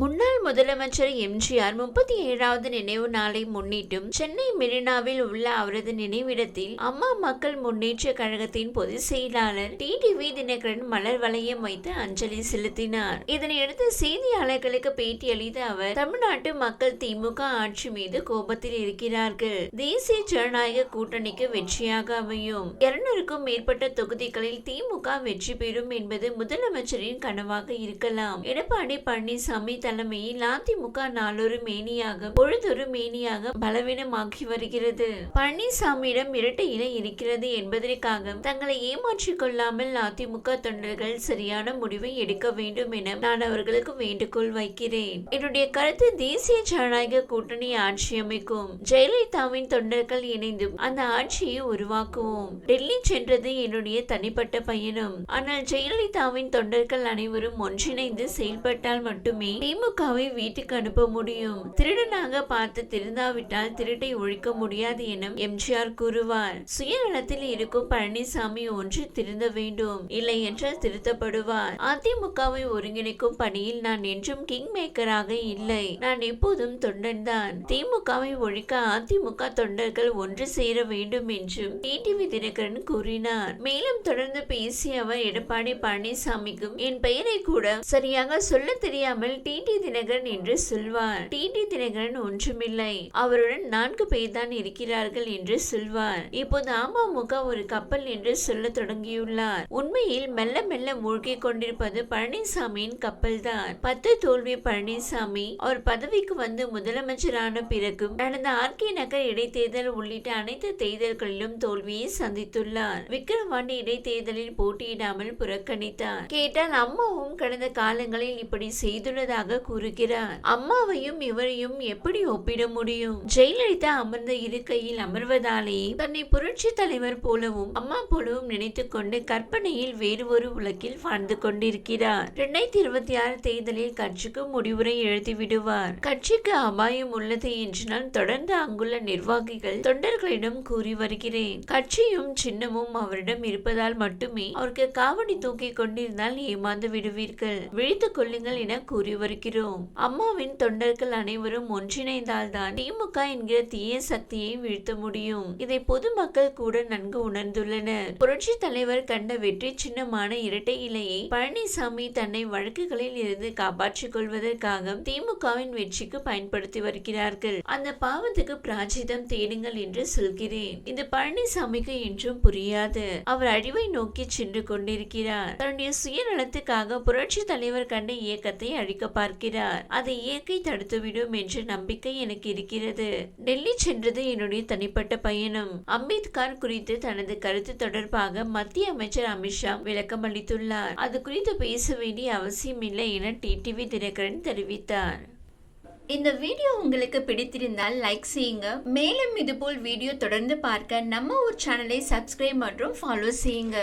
முன்னாள் முதலமைச்சர் எம்ஜிஆர் முப்பத்தி ஏழாவது நினைவு நாளை முன்னிட்டும் சென்னை மெரினாவில் உள்ள அவரது நினைவிடத்தில் அம்மா மக்கள் முன்னேற்ற கழகத்தின் பொதுச் செயலாளர் டிடிவி தினகரன் மலர் வளையம் வைத்து அஞ்சலி செலுத்தினார். இதனையடுத்து செய்தியாளர்களுக்கு பேட்டியளித்த அவர் தமிழ்நாட்டு மக்கள் திமுக ஆட்சி மீது கோபத்தில் இருக்கிறார்கள். தேசிய ஜனநாயக கூட்டணிக்கு வெற்றியாக அமையும். இருநூறுக்கும் மேற்பட்ட தொகுதிகளில் திமுக வெற்றி பெறும் என்பது முதலமைச்சரின் கனவாக இருக்கலாம். எடப்பாடி பழனிசாமி தலைமையில் அதிமுக நாளொரு மேனியாக பொழுதொரு மேனியாக பலவீனமாகி வருகிறது. பழனிசாமியிடம் இரட்டை இலை இருக்கிறது என்பதற்காக தங்களை ஏமாற்றிக் கொள்ளாமல் அதிமுக தொண்டர்கள் சரியான முடிவை எடுக்க வேண்டும் என நான் அவர்களுக்கு வேண்டுகோள் வைக்கிறேன். என்னுடைய கருத்து தேசிய ஜனநாயக கூட்டணி ஆட்சி அமைக்கும். ஜெயலலிதாவின் தொண்டர்கள் இணைந்து அந்த ஆட்சியை உருவாக்குவோம். டெல்லி சென்றது என்னுடைய தனிப்பட்ட பயணம். ஆனால் ஜெயலலிதாவின் தொண்டர்கள் அனைவரும் ஒன்றிணைந்து செயல்பட்டால் மட்டுமே திமுகவை வீட்டுக்கு அனுப்ப முடியும். திருடனாக பார்த்து திருந்தாவிட்டால் திருட்டை ஒழிக்க முடியாது என எம்ஜிஆர் கூறுவார். சுயநலத்தில் இருக்கும் பழனிசாமி ஒன்று திருந்த வேண்டும். இல்லை என்றால் திருத்தப்படுவார். அதிமுகவை ஒருங்கிணைக்கும் பணியில் நான் என்றும் கிங் மேக்கராக இல்லை. நான் எப்போதும் தொண்டன்தான் திமுகவை ஒழிக்க அதிமுக தொண்டர்கள் ஒன்று சேர வேண்டும் என்றும் டிடிவி தினகரன் கூறினார். மேலும் தொடர்ந்து பேசிய அவர் எடப்பாடி பழனிசாமிக்கும் என் பெயரை கூட சரியாக சொல்ல தெரியாமல் டிடி தினகரன் என்று சொல்வார். டிடி தினகரன் ஒன்றுமில்லை. அவருடன் நான்கு பேர் தான் இருக்கிறார்கள் என்று சொல்வார். இப்போது அமமுக ஒரு கப்பல் என்று சொல்ல தொடங்கியுள்ளார். உண்மையில் மெல்ல மெல்ல மூழ்கிக் கொண்டிருப்பது பழனிசாமியின் கப்பல் தான் பத்து தோல்வி பழனிசாமி அவர் பதவிக்கு வந்து முதலமைச்சரான பிறகும் நடந்த ஆர்கே நகர் இடைத்தேர்தல் உள்ளிட்ட அனைத்து தேர்தல்களிலும் தோல்வியை சந்தித்துள்ளார். விக்கிரவாண்டி இடைத்தேர்தலில் போட்டியிடாமல் புறக்கணித்தார். கேட்டால் அம்மாவும் கடந்த காலங்களில் இப்படி செய்துள்ளதாக கூறுகிறார். அம்மாவையும் இவரையும் எப்படி ஒப்பிட முடியும்? ஜெயலலிதா அமர்ந்த இருக்கையில் அமர்வதாலேயே தன்னை புரட்சி தலைவர் போலவும் அம்மா போலவும் நினைத்துக் கொண்டு கற்பனையில் வேறு ஒரு உலகில் வாழ்ந்து கொண்டிருக்கிறார். இரண்டாயிரத்தி இருபத்தி ஆறு தேர்தலில் கட்சிக்கு முடிவுரை எழுதி விடுவார். கட்சிக்கு அபாயம் உள்ளது என்று நான் தொடர்ந்து அங்குள்ள நிர்வாகிகள் தொண்டர்களிடம் கூறி வருகிறேன். கட்சியும் சின்னமும் அவரிடம் இருப்பதால் மட்டுமே அவருக்கு காவடி தூக்கி கொண்டிருந்தால் ஏமாந்து விடுவீர்கள். விழித்துக் கொள்ளுங்கள் என கூறி இருக்கிறோம். அம்மாவின் தொண்டர்கள் அனைவரும் ஒன்றிணைந்தால்தான் திமுக என்கிற தீய சக்தியை வீழ்த்த முடியும். இதை பொதுமக்கள் கூட நன்கு உணர்ந்துள்ளனர். புரட்சி தலைவர் கண்ட வெற்றி சின்னமான இரட்டை இலையை பழனிசாமி தன்னை வழக்குகளில் இருந்து காப்பாற்றிக் கொள்வதற்காக திமுகவின் வெற்றிக்கு பயன்படுத்தி வருகிறார்கள். அந்த பாவத்துக்கு பிராஜிதம் தேடுங்கள் என்று சொல்கிறேன். இது பழனிசாமிக்கு என்றும் புரியாது. அவர் அழிவை நோக்கி சென்று கொண்டிருக்கிறார். தன்னுடைய சுயநலத்துக்காக புரட்சி தலைவர் கண்ட இயக்கத்தை அழிக்க பார்க்கிறார். அதை இயற்கை தடுத்துவிடும் என்ற நம்பிக்கை எனக்கு இருக்கிறது. டெல்லி சென்றது என்னுடைய தனிப்பட்ட பயணம். அம்பேத்கர் குறித்து தனது கருத்து தொடர்பாக மத்திய அமைச்சர் அமித்ஷா விளக்கம் அளித்துள்ளார். அது குறித்து பேச வேண்டிய அவசியம் இல்லை என டிடிவி தினகரன் தெரிவித்தார். இந்த வீடியோ உங்களுக்கு பிடித்திருந்தால் லைக் செய்யுங்க. மேலும் இதுபோல் வீடியோ தொடர்ந்து பார்க்க நம்ம ஒரு சேனலை சப்ஸ்கிரைப் மற்றும் ஃபாலோ செய்யுங்க.